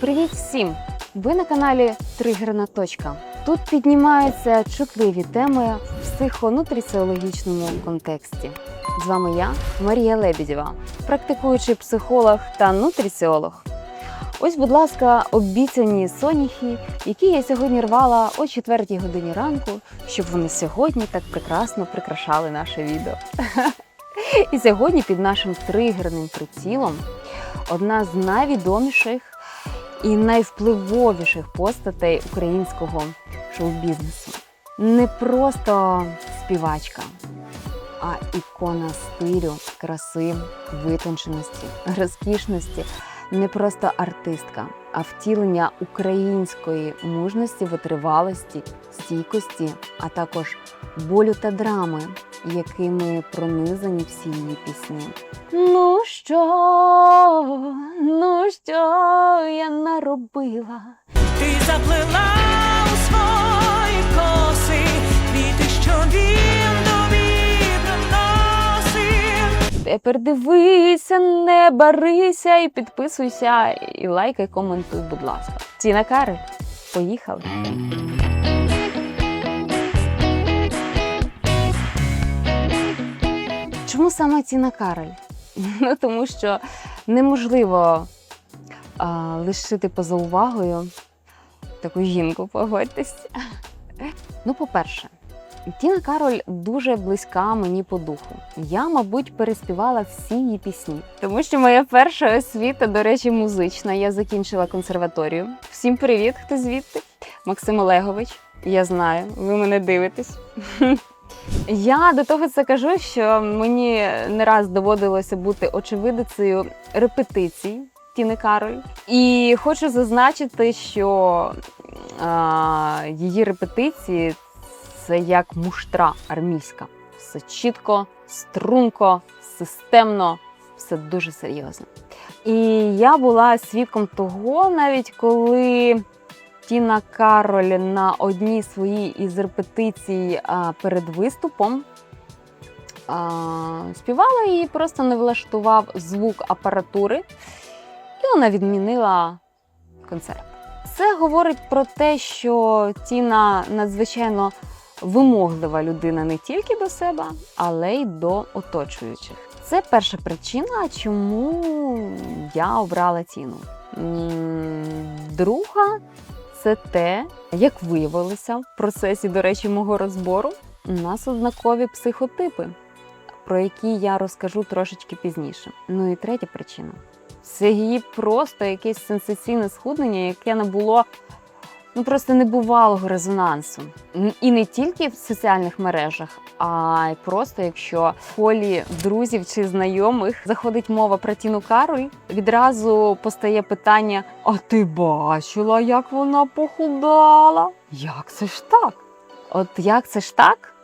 Привіт всім! Ви на каналі Тригерна точка. Тут піднімаються чутливі теми в психонутріціологічному контексті. З вами я, Марія Лебедєва, практикуючий психолог та нутриціолог. Ось, будь ласка, обіцяні соняхи, які я сьогодні рвала о 4 годині ранку, щоб вони сьогодні так прекрасно прикрашали наше відео. І сьогодні під нашим тригерним прицілом одна з найвідоміших і найвпливовіших постатей українського шоу-бізнесу. Не просто співачка, а ікона стилю, краси, витонченості, розкішності. Не просто артистка, а втілення української мужності, витривалості, стійкості, а також болю та драми, якими пронизані всі її пісні. Ну що, ну що я наробила? Ти заплела у свої коси, квіти, що він Тепер дивися, не барися і підписуйся, і лайкай, коментуй, будь ласка. Тіна Карель, поїхали. Чому саме Тіна Карель? Ну тому що неможливо а, лишити поза увагою таку жінку, погодьтесь. Ну, по-перше, Тіна Кароль дуже близька мені по духу. Я, мабуть, переспівала всі її пісні, тому що моя перша освіта, до речі, музична. Я закінчила консерваторію. Всім привіт, хто звідти? Максим Олегович. Я знаю, ви мене дивитесь. Я до того це кажу, що мені не раз доводилося бути очевидицею репетицій Тіни Кароль. І хочу зазначити, що а, її репетиції це як муштра армійська. Все чітко, струнко, системно, все дуже серйозно. І я була свідком того, навіть коли Тіна Кароль на одній своїй із репетицій перед виступом співала і просто не влаштував звук апаратури, і вона відмінила концерт. Це говорить про те, що Тіна надзвичайно вимоглива людина не тільки до себе, але й до оточуючих. Це перша причина, чому я обрала Тіну. М, Друга це те, як виявилося в процесі, до речі, мого розбору, у нас однакові психотипи, про які я розкажу трошечки пізніше. Ну і третя причина це її просто якесь сенсаційне схуднення, яке набуло ну просто небувалого резонансу. І не тільки в соціальних мережах, а й просто якщо в колі друзів чи знайомих заходить мова про Тіну Кароль, відразу постає питання: а ти бачила, як вона похудала? Як це ж так? От як це ж так?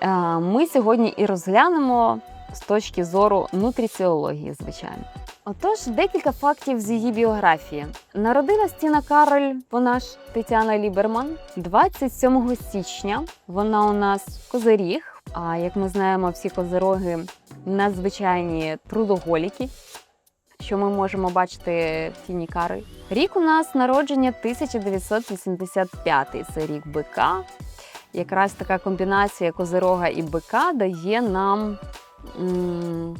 Е, Ми сьогодні і розглянемо з точки зору нутриціології, звичайно. Отож, декілька фактів з її біографії. Народилась Тіна Кароль, вона ж Тетяна Ліберман, 27 січня. Вона у нас козиріг. А як ми знаємо, всі козироги надзвичайні трудоголіки, що ми можемо бачити в Тіні Кароль. Рік у нас народження 1985, це рік бика. Якраз така комбінація козирога і бика дає нам м,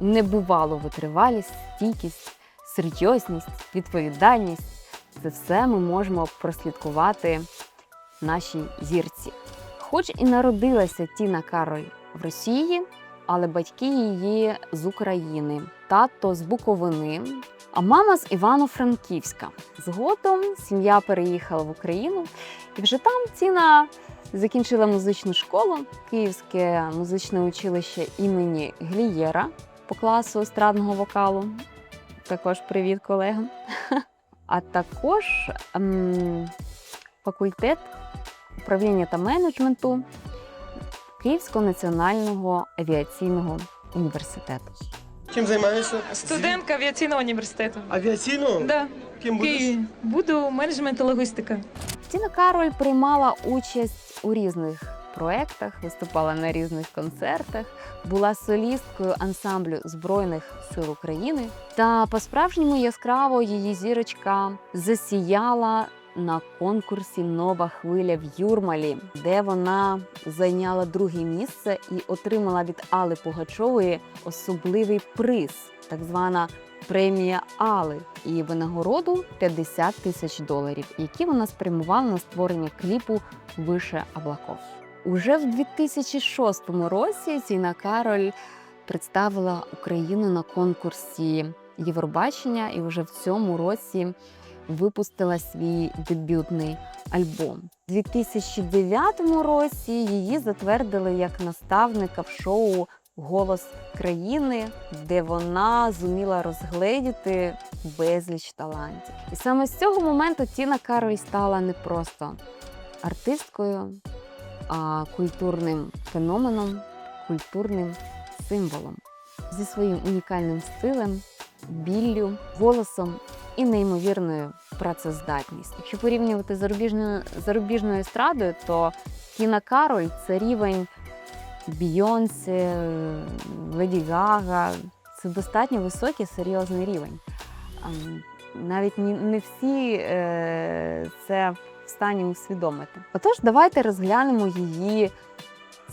небувалу витривалість, стійкість, серйозність, відповідальність. Це все ми можемо прослідкувати нашій зірці. Хоч і народилася Тіна Кароль в Росії, але батьки її з України, тато з Буковини, а мама з Івано-Франківська. Згодом сім'я переїхала в Україну, і вже там Тіна закінчила музичну школу, Київське музичне училище імені Глієра по класу естрадного вокалу. Також привіт колегам. А також ем, факультет управління та менеджменту Київського національного авіаційного університету. Чим займаєшся? Студентка авіаційного університету. Авіаційно? Да, Ким будеш? Буду менеджмент і логістика. Тіна Кароль приймала участь у різних проєктах, виступала на різних концертах, була солісткою ансамблю Збройних сил України. Та по-справжньому яскраво її зірочка засіяла на конкурсі Нова хвиля в Юрмалі, де вона зайняла друге місце і отримала від Алли Пугачової особливий приз, так звана премія Али, і винагороду 50 тисяч доларів, які вона спрямувала на створення кліпу Више облаков. Уже в 2006 році Тіна Кароль представила Україну на конкурсі Євробачення і вже в цьому році випустила свій дебютний альбом. У 2009 році її затвердили як наставника в шоу Голос країни, де вона зуміла розгледіти безліч талантів. І саме з цього моменту Тіна Кароль стала не просто артисткою, культурним феноменом, культурним символом зі своїм унікальним стилем, біллю, голосом і неймовірною працездатністю. Якщо порівнювати зарубіжною зарубіжною естрадою, то Тіна Кароль це рівень Бійонсе, Леді Гага. Це достатньо високий серйозний рівень. Навіть не всі е, це в стані усвідомити. Отож, давайте розглянемо її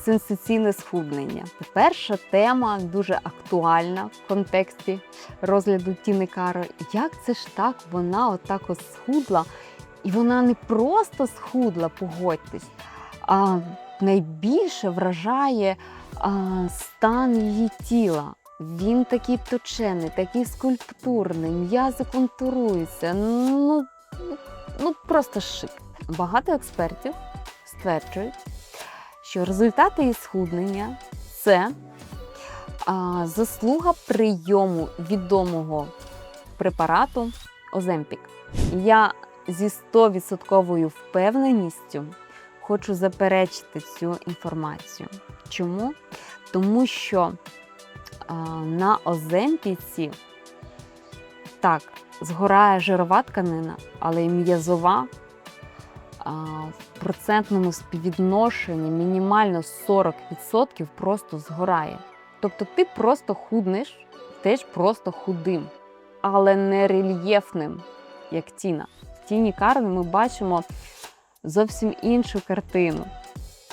сенсаційне схуднення. Перша тема дуже актуальна в контексті розгляду Тіни Кароль. Як це ж так? Вона отак от схудла, і вона не просто схудла, погодьтесь, а найбільше вражає а, стан її тіла. Він такий точений, такий скульптурний, м'язи контуруються. Ну, ну просто шик. Багато експертів стверджують, що результати її схуднення це а, заслуга прийому відомого препарату Оземпік. Я зі 100% впевненістю хочу заперечити цю інформацію. Чому? Тому що а, на Оземпіці так, згорає жирова тканина, але й м'язова в процентному співвідношенні мінімально 40% просто згорає. Тобто ти просто худнеш, теж просто худим, але не рельєфним, як Тіна. В Тіні Карен ми бачимо зовсім іншу картину.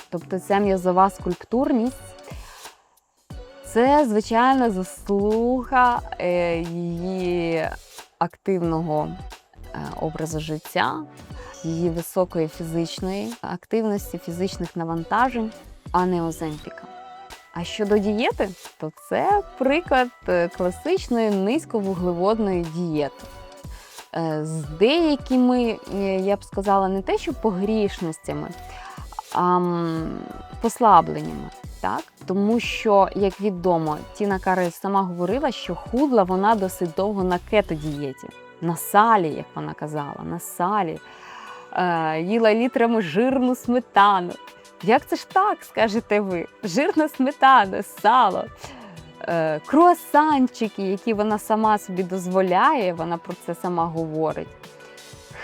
Тобто ця м'язова скульптурність це, звичайно, заслуга е, її активного е, образу життя, її високої фізичної активності, фізичних навантажень, а не Оземпіка. А щодо дієти, то це приклад е, класичної низьковуглеводної дієти. З деякими, я б сказала, не те, що погрішностями, а послабленнями. Так? Тому що, як відомо, Тіна Карель сама говорила, що худла вона досить довго на кето-дієті, на салі, як вона казала, на салі. Е, їла літрами жирну сметану. Як це ж так, скажете ви? Жирна сметана, сало, е, круасанчики, які вона сама собі дозволяє, вона про це сама говорить.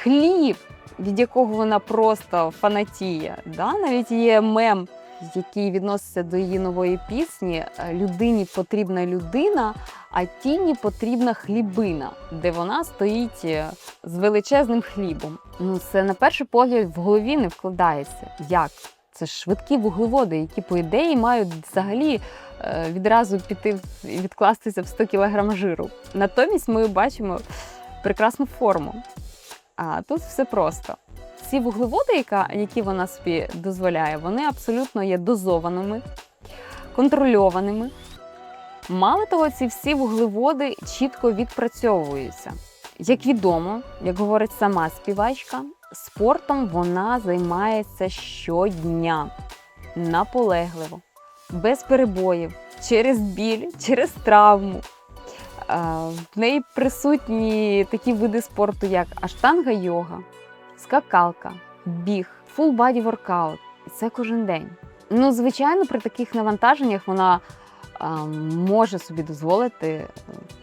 Хліб, від якого вона просто фанатіє. Да? Навіть є мем, який відноситься до її нової пісні е, Людині потрібна людина, а тіні потрібна хлібина, де вона стоїть е, з величезним хлібом. Ну, це на перший погляд в голові не вкладається. Як? Це ж швидкі вуглеводи, які, по ідеї, мають взагалі е, відразу піти і відкластися в 100 кг жиру. Натомість ми бачимо прекрасну форму. А тут все просто. Ці вуглеводи, які вона собі дозволяє, вони абсолютно є дозованими, контрольованими. Мало того, ці всі вуглеводи чітко відпрацьовуються. Як відомо, як говорить сама співачка, спортом вона займається щодня наполегливо, без перебоїв, через біль, через травму. Е, В неї присутні такі види спорту, як аштанга йога, скакалка, біг, body workout. І це кожен день. Ну, звичайно, при таких навантаженнях вона а, може собі дозволити е,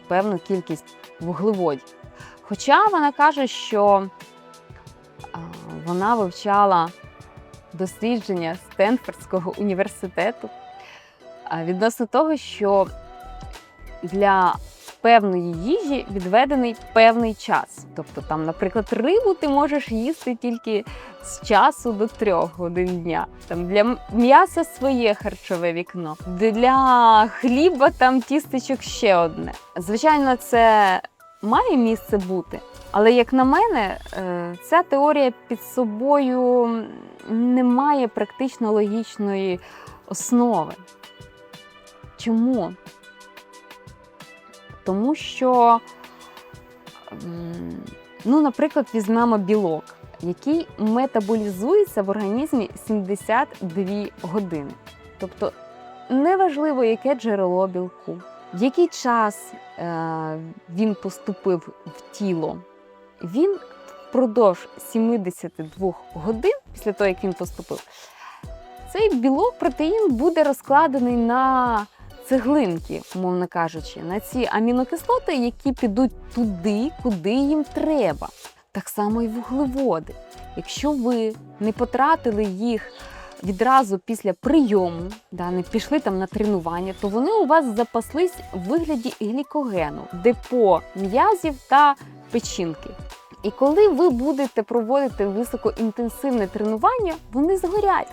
певну кількість вуглеводів. Хоча вона каже, що а, вона вивчала дослідження Стенфордського університету відносно того, що для певної їжі відведений певний час. Тобто, там, наприклад, рибу ти можеш їсти тільки з часу до трьох годин дня. Там для м'яса своє харчове вікно, для хліба там тістечок ще одне. Звичайно, це має місце бути. Але як на мене, е, ця теорія під собою не має практично логічної основи. Чому? Тому що, ну, наприклад, візьмемо білок, який метаболізується в організмі 72 години. Тобто неважливо, яке джерело білку, в який час е, він поступив в тіло, він впродовж 72 годин після того, як він поступив, цей білок протеїн буде розкладений на цеглинки, умовно кажучи, на ці амінокислоти, які підуть туди, куди їм треба. Так само і вуглеводи. Якщо ви не потратили їх відразу після прийому, да, не пішли там на тренування, то вони у вас запаслись в вигляді глікогену, депо м'язів та печінки. І коли ви будете проводити високоінтенсивне тренування, вони згорять.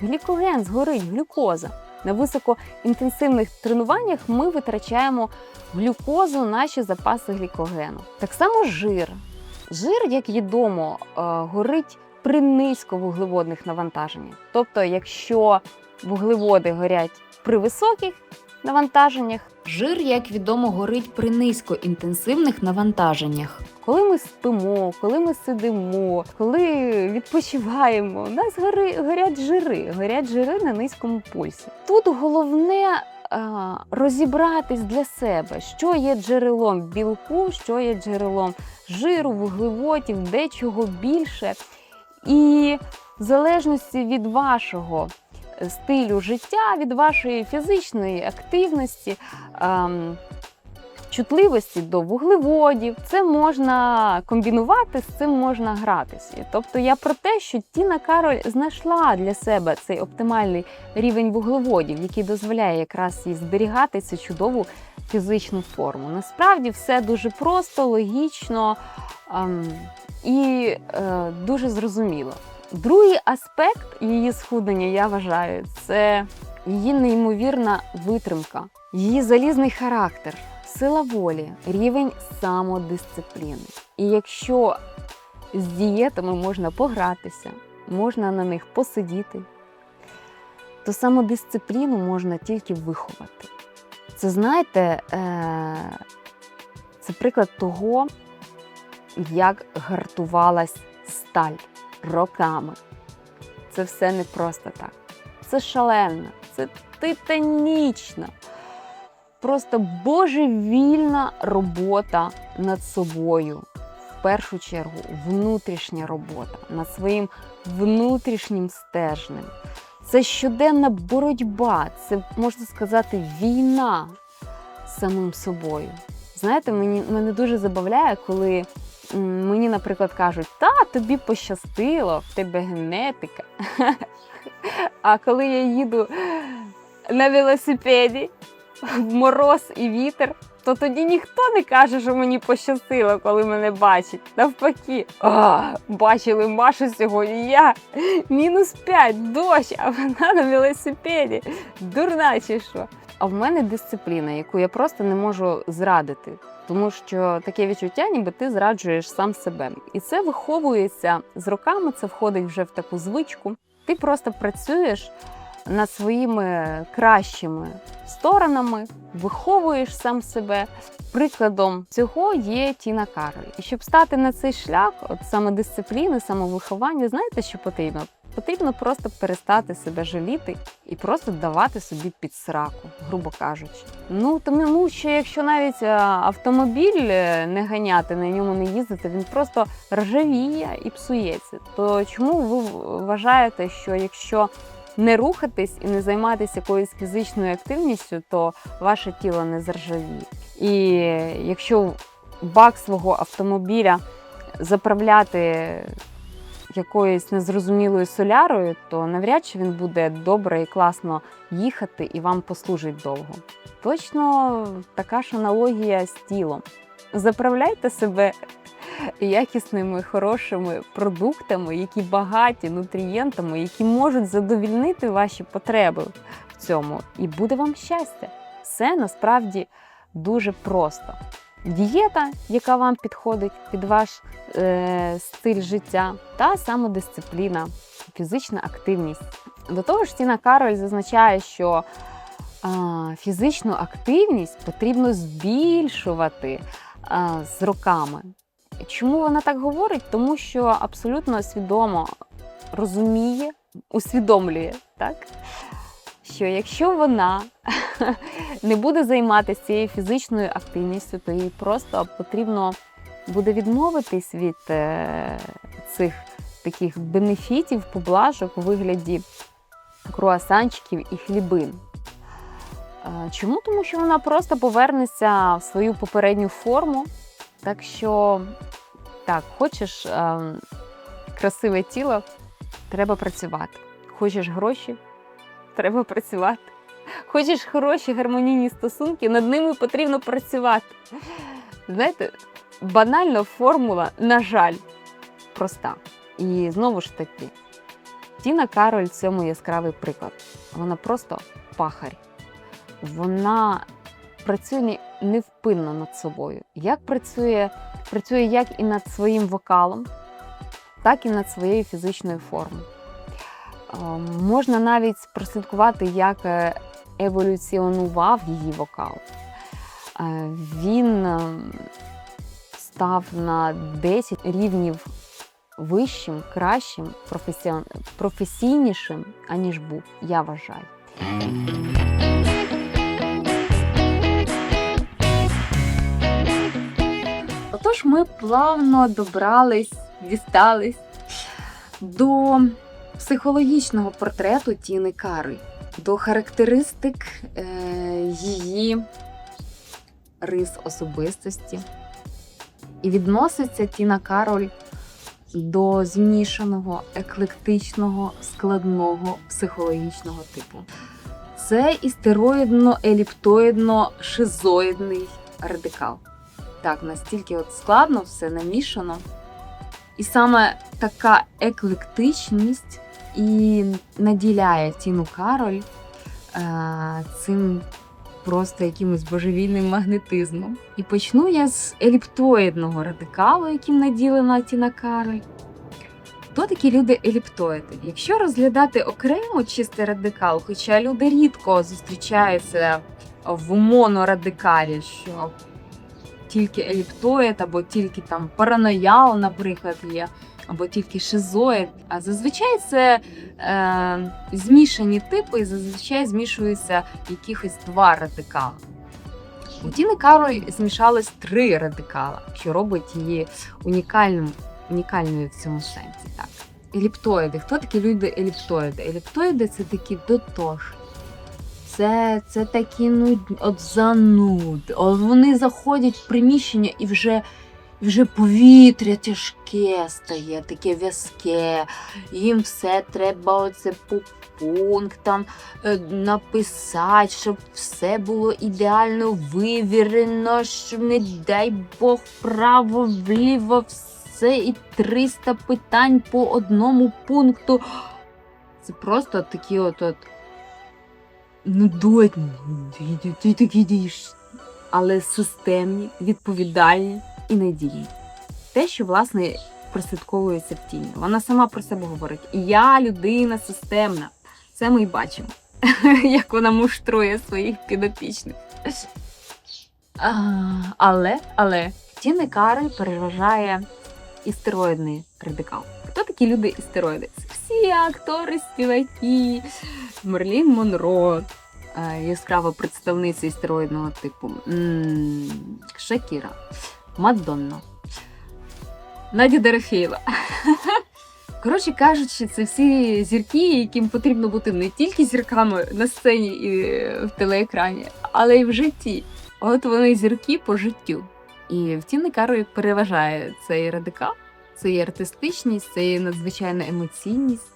Глікоген згорить, глюкоза. На високоінтенсивних тренуваннях ми витрачаємо глюкозу, наші запаси глікогену. Так само жир. Жир, як відомо, е, горить при низьковуглеводних навантаженнях. Тобто, якщо вуглеводи горять при високих навантаженнях, Жир, як відомо, горить при низькоінтенсивних навантаженнях. коли ми спимо, коли ми сидимо, коли відпочиваємо, у нас гори, горять жири, горять жири на низькому пульсі. Тут головне а, розібратись для себе, що є джерелом білку, що є джерелом жиру, вуглеводів, де чого більше. І в залежності від вашого стилю життя, від вашої фізичної активності. ем, чутливості до вуглеводів. Це можна комбінувати, з цим можна гратися. Тобто я про те, що Тіна Кароль знайшла для себе цей оптимальний рівень вуглеводів, який дозволяє якраз їй зберігати цю чудову фізичну форму. Насправді все дуже просто, логічно ем, і е, дуже зрозуміло. Другий аспект її схуднення, я вважаю, це її неймовірна витримка, її залізний характер, сила волі, рівень самодисципліни. І якщо з дієтами можна погратися, можна на них посидіти, то самодисципліну можна тільки виховати. Це знаєте, е, це приклад того, як гартувалась сталь роками. Це все не просто так. Це шалена, це титанічна, просто божевільна робота над собою. В першу чергу внутрішня робота над своїм внутрішнім стержнем. Це щоденна боротьба, це можна сказати, війна з самим собою. Знаєте, мені мене дуже забавляє, коли мені, наприклад, кажуть, та тобі пощастило, в тебе генетика. А коли я їду на велосипеді в мороз і вітер, то тоді ніхто не каже, що мені пощастило, коли мене бачать. Навпаки, а, бачили Машу сьогодні. Я мінус 5, дощ, а вона на велосипеді. Дурна чи що? А в мене дисципліна, яку я просто не можу зрадити. Тому що таке відчуття, ніби ти зраджуєш сам себе. І це виховується з роками, це входить вже в таку звичку. Ти просто працюєш над своїми кращими сторонами, виховуєш сам себе. Прикладом цього є Тіна Кароль. І щоб стати на цей шлях, от самодисципліни, самовиховання, знаєте, що потрібно? Потрібно просто перестати себе жаліти і просто давати собі під сраку, грубо кажучи. Ну тому що якщо навіть автомобіль е, не ганяти, на ньому не їздити, він просто ржавіє і псується. То чому ви вважаєте, що якщо не рухатись і не займатися якоюсь фізичною активністю, то ваше тіло не заржавіє? І якщо бак свого автомобіля заправляти якоюсь незрозумілою солярою, то навряд чи він буде добре і класно їхати і вам послужить довго. Точно така ж аналогія з тілом. Заправляйте себе якісними, хорошими продуктами, які багаті нутрієнтами, які можуть задовільнити ваші потреби в цьому, і буде вам щастя. Все насправді дуже просто. Дієта, яка вам підходить під ваш е, стиль життя, та самодисципліна, фізична активність. До того ж, Тіна Кароль зазначає, що а, фізичну активність потрібно збільшувати а, з роками. Чому вона так говорить? Тому що абсолютно свідомо розуміє, усвідомлює, так? Що якщо вона не буде займатися цією фізичною активністю, то їй просто потрібно буде відмовитись від е, цих таких бенефітів, поблажок у вигляді круасанчиків і хлібин. Е, Чому? Тому що вона просто повернеться в свою попередню форму. Так що, так, хочеш е, красиве тіло, треба працювати. Хочеш гроші, треба працювати. Хочеш хороші гармонійні стосунки, над ними потрібно працювати. Знаєте, банальна формула, на жаль, проста. І знову ж таки, Тіна Кароль цьому яскравий приклад. Вона просто пахарь. Вона працює невпинно над собою. Як працює, працює як і над своїм вокалом, так і над своєю фізичною формою. Е, Можна навіть прослідкувати, як е, еволюціонував її вокал. Е, Він став на 10 рівнів вищим, кращим, професійнішим, аніж був, я вважаю. Отож, ми плавно добрались, дістались до психологічного портрету Тіни Кари, до характеристик е, її рис особистості. І відноситься Тіна Кароль до змішаного, еклектичного, складного психологічного типу. Це істероїдно-еліптоїдно-шизоїдний радикал. Так, настільки от складно все намішано. І саме така еклектичність і наділяє Тіну Кароль е, цим просто якимось божевільним магнетизмом. І почну я з еліптоїдного радикалу, яким наділена Тіна Кароль. Хто такі люди еліптоїди? Якщо розглядати окремо чистий радикал, хоча люди рідко зустрічаються в монорадикалі, що тільки еліптоїд, або тільки там параноял, наприклад, є, або тільки шизоїд. А зазвичай це е, змішані типи, і зазвичай змішуються якихось два радикали. У Тіни Кароль змішалось три радикала, що робить її унікальним, унікальною в цьому сенсі. Так. Еліптоїди. Хто такі люди еліптоїди? Еліптоїди це такі дотошні. Це, це такі ну, от зануд. Вони заходять в приміщення і вже, вже повітря тяжке стає, таке в'язке. Їм все треба оце по пунктам е, написати, щоб все було ідеально вивірено, щоб, не дай Бог, вправо, вліво, все і 300 питань по одному пункту. Це просто такі от. от нудотні, ти, ти такі дієш, але системні, відповідальні і надійні. Те, що власне прослідковується в тіні. Вона сама про себе говорить: я людина системна. Це ми й бачимо, як вона муштрує своїх підопічних. Але, але Тіни Карель переважає істероїдний радикал. Хто такі люди істероїди? Всі актори, співаки, Мерлін Монро, е, яскрава представниця істероїдного типу, Шакіра, Мадонна, Надя Дорофєєва. Коротше кажучи, це всі зірки, яким потрібно бути не тільки зірками на сцені і в телеекрані, але й в житті. От вони зірки по життю. І в Тіни Кароль переважає цей радикал. це і артистичність, це і надзвичайна емоційність,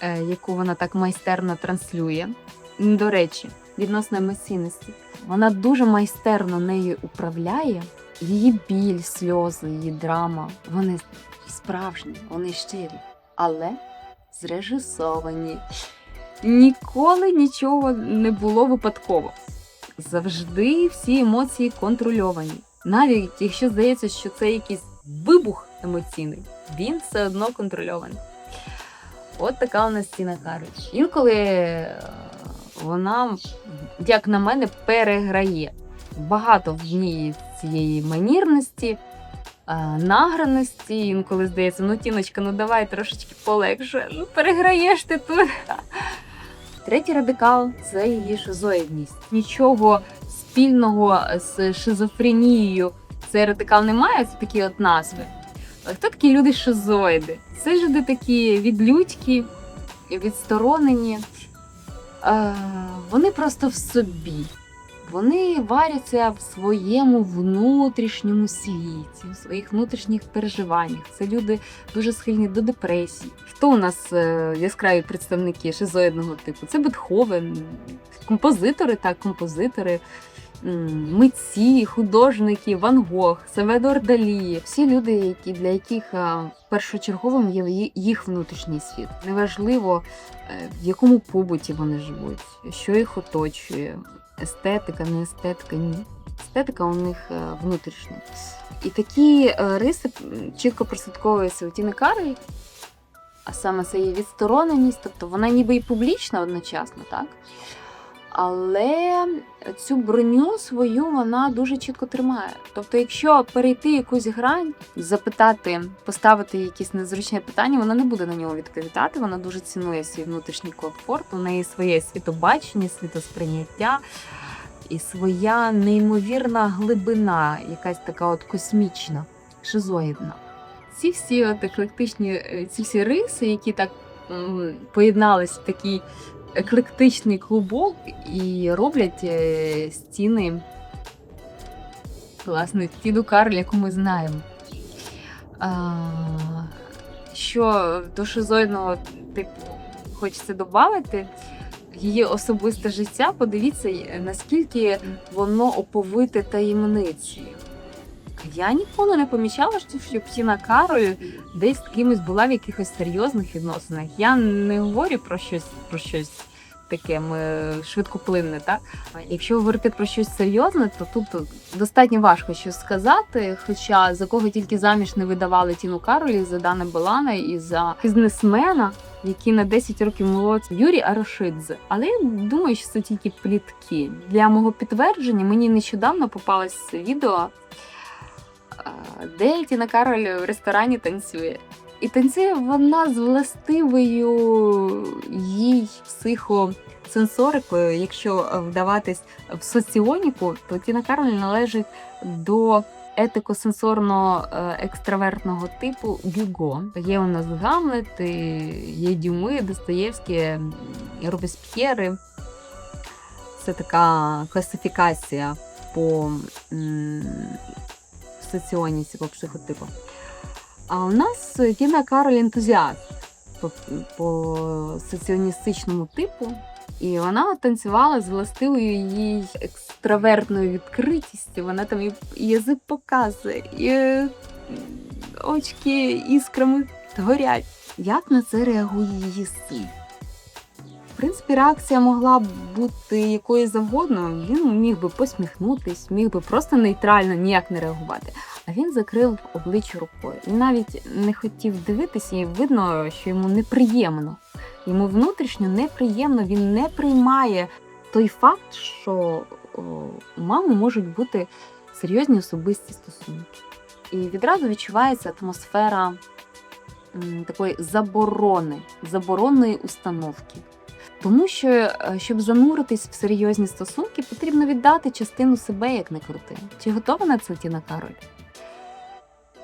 е, яку вона так майстерно транслює. До речі, відносно емоційності, вона дуже майстерно нею управляє. Її біль, сльози, її драма, вони справжні, вони щирі, але зрежисовані. Ніколи нічого не було випадково. Завжди всі емоції контрольовані. Навіть якщо здається, що це якийсь вибух емоційний, він все одно контрольований. От така у нас Тіна Карич. Інколи е, вона, як на мене, переграє. Багато в ній цієї манірності, е, награності. Інколи здається, ну Тіночка, ну давай трошечки полегше. Ну переграєш ти тут. Третій радикал це її шизоїдність. Нічого спільного з шизофренією цей радикал не має, це такі от назви. А хто такі люди шизоїди? Це люди такі відлюдькі, відсторонені. Е, вони просто в собі. Вони варяться в своєму внутрішньому світі, в своїх внутрішніх переживаннях. Це люди дуже схильні до депресії. Хто у нас е, яскраві представники шизоїдного типу? Це Бетховен, композитори, так, композитори, митці, художники, Ван Гог, Саведор Далі. Всі люди, які, для яких е, першочерговим є їх внутрішній світ. Неважливо, е, в якому побуті вони живуть, що їх оточує. Естетика, не естетика, ні. Естетика у них е, внутрішня. І такі е, риси чітко прослідковуються у Тіни Карель, а саме це її відстороненість, тобто вона ніби і публічна одночасно, так? Але цю броню свою вона дуже чітко тримає. Тобто, якщо перейти якусь грань, запитати, поставити якісь незручне питання, вона не буде на нього відповідати. Вона дуже цінує свій внутрішній комфорт, у неї своє світобачення, світосприйняття і своя неймовірна глибина, якась така от космічна, шизоїдна. Ці всі от еклектичні, е, ці всі риси, які так м, поєднались в такий еклектичний клубок і роблять е, стіни, власне, Тіду Карль, яку ми знаємо. А, що до шизоїдного типу хочеться додати, її особисте життя, подивіться, наскільки воно оповите таємницею. Я ніколи не помічала, що- щоб Тіна Кароль десь з кимось була в якихось серйозних відносинах. Я не говорю про щось про щось таке ми швидкоплинне, так? Якщо говорити про щось серйозне, то тут достатньо важко щось сказати. Хоча за кого тільки заміж не видавали Тіну Каролі, за Дана Балана і за бізнесмена, який на 10 років молодший Юрій Арошидзе. Але я думаю, що це тільки плітки. Для мого підтвердження мені нещодавно попалось відео, де Тіна Кароль в ресторані танцює. І танцює вона з властивою їй психосенсорикою. Якщо вдаватись в соціоніку, то Тіна Кароль належить до етико-сенсорно екстравертного типу Гюго. Є у нас Гамлет, є Дюми, Достоєвські, Робесп'єри. Це така класифікація по соціоніці, по психотипу. А у нас Тіна Кароль ентузіаст по, по соціоністичному типу. І вона танцювала з властивою їй екстравертною відкритістю. Вона там і язик показує, і е, очки іскрами горять. Як на це реагує її син? Принципі, реакція могла б бути якою завгодно. Він міг би посміхнутись, міг би просто нейтрально ніяк не реагувати. А він закрив обличчя рукою. Він навіть не хотів дивитися, і видно, що йому неприємно. Йому внутрішньо неприємно, він не приймає той факт, що у мами можуть бути серйозні особисті стосунки. І відразу відчувається атмосфера такої заборони, заборонної установки. Тому що, е, щоб зануритись в серйозні стосунки, потрібно віддати частину себе як не крути. Чи готова на це Тіна Кароль?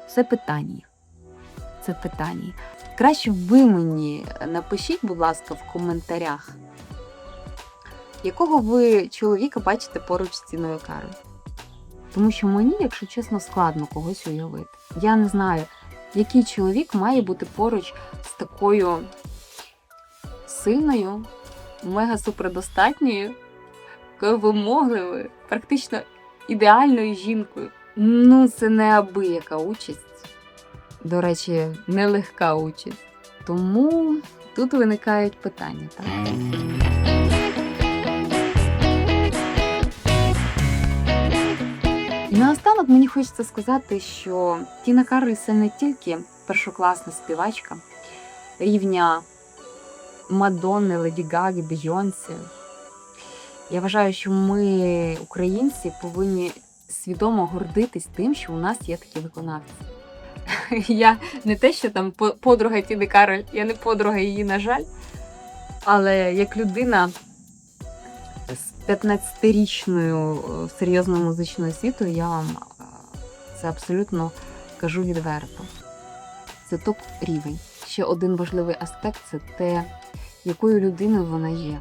Це питання. Це питання. Краще ви мені напишіть, будь ласка, в коментарях, якого ви чоловіка бачите поруч з ціною кари. Тому що мені, якщо чесно, складно когось уявити. Я не знаю, який чоловік має бути поруч з такою сильною, мега супердостатньою, такою вимогливою, практично ідеальною жінкою. Ну, це неабияка участь. До речі, нелегка участь. Тому тут виникають питання. Так? Наостанок мені хочеться сказати, що Тіна Кароль це не тільки першокласна співачка рівня Мадонни, Леді Гаги, Бейонсі. Я вважаю, що ми, українці, повинні свідомо гордитись тим, що у нас є такі виконавці. Я не те, що там подруга Тіни Кароль, я не подруга її, на жаль. Але як людина з 15-річною е, серйозною музичною освітою, я вам е, це абсолютно кажу відверто. Це топ рівень. Ще один важливий аспект це те, якою людиною вона є.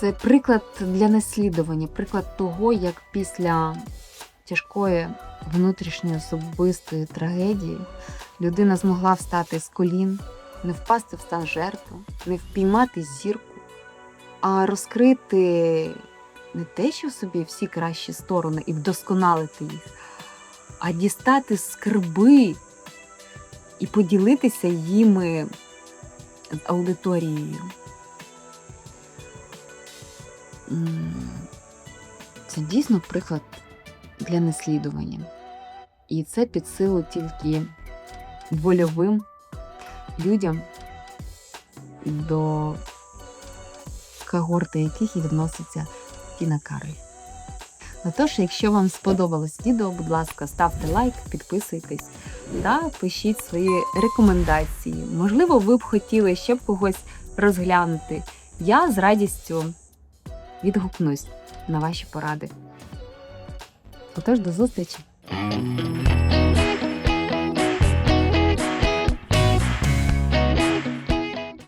Це приклад для наслідування, приклад того, як після тяжкої внутрішньої особистої трагедії людина змогла встати з колін, не впасти в стан жертви, не впіймати зірку, а розкрити не те, що в собі всі кращі сторони і вдосконалити їх, а дістати скарби і поділитися їми з аудиторією. Це дійсно приклад для наслідування. І це під силу тільки вольовим людям, до когорти яких і відноситься Тіна Кароль. Отож, якщо вам сподобалось відео, будь ласка, ставте лайк, підписуйтесь та пишіть свої рекомендації. Можливо, ви б хотіли ще б когось розглянути. Я з радістю відгукнусь на ваші поради. Отож, до зустрічі!